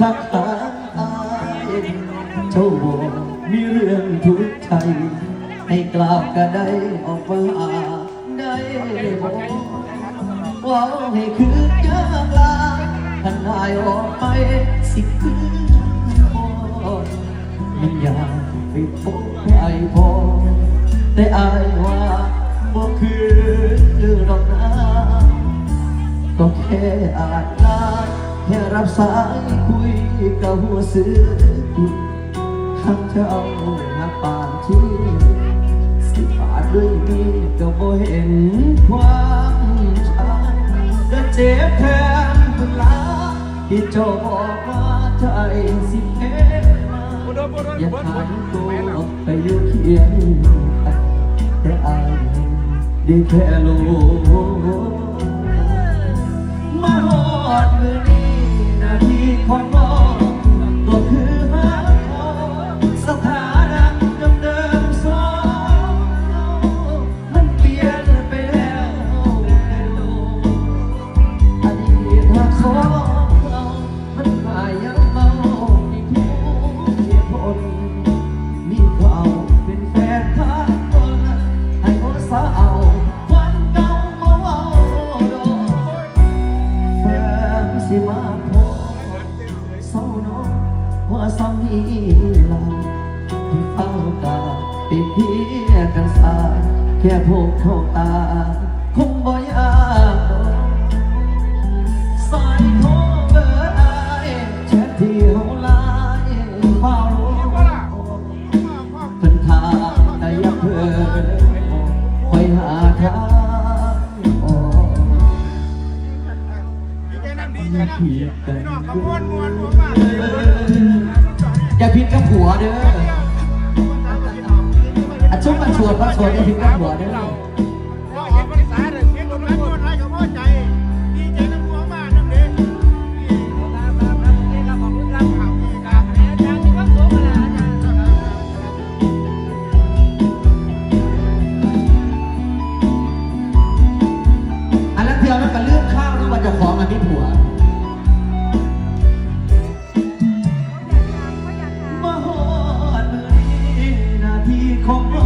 ทักหาอายเจ้าบอกมีเรื่องทุกข์ใจ ให้กล่าวก็ได้ออกมาได้บอกว่าให้คืนยากลาท่านนายออกไปสิคืนมันอยากไปพบใครพอแต่อายว่าบ่คือดอกนาก็แค่อาจลา แค่รับสายคุยกับหัวซื้อทั้งเจ้าหักปานที่สิบาทด้วยมีก็บ่เห็นความชัดก็เจ็บแทนคุณลาที่เจ้าบอกว่าใจสิเอ็มาอย่าถามตัวไปอยู่เคียงกันแต่อายได้แค่รู้ หัว่าสามีลาที่เฝ้ากาป็นเพียกันสาแค่พบเข้าตา คงบ่ยากสายโทรเบอร์อายแชทที่เฮาลน์เฝ้าเพิ่นถามแต่อยังเพิ่นคอยหาทาง นอากเยอย่าพิษกับผัวเด้ออาชุบมานชวนมาชวนอย่าพิษกับผัวเด้อ พี่ผัวมาหอดมือนาทีของ